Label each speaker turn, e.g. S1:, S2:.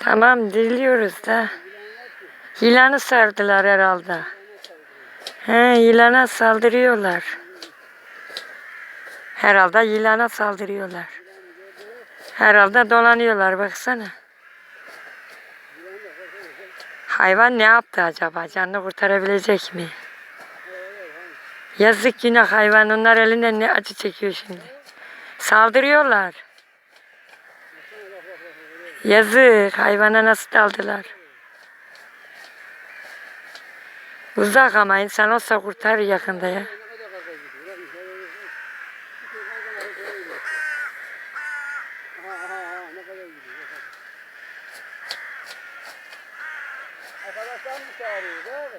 S1: Tamam diliyoruz da. Yılanı sardılar herhalde. He, yılana saldırıyorlar. Herhalde yılana saldırıyorlar. Herhalde dolanıyorlar baksana. Hayvan ne yaptı acaba? Canını kurtarabilecek mi? Yazık günah hayvan. Onlar elinden ne acı çekiyor şimdi. Saldırıyorlar. Yazık. Hayvana nasıl daldılar? Uzak ama insan olsa kurtarır yakında ya.
S2: Arkadaşlar mı çağırıyor?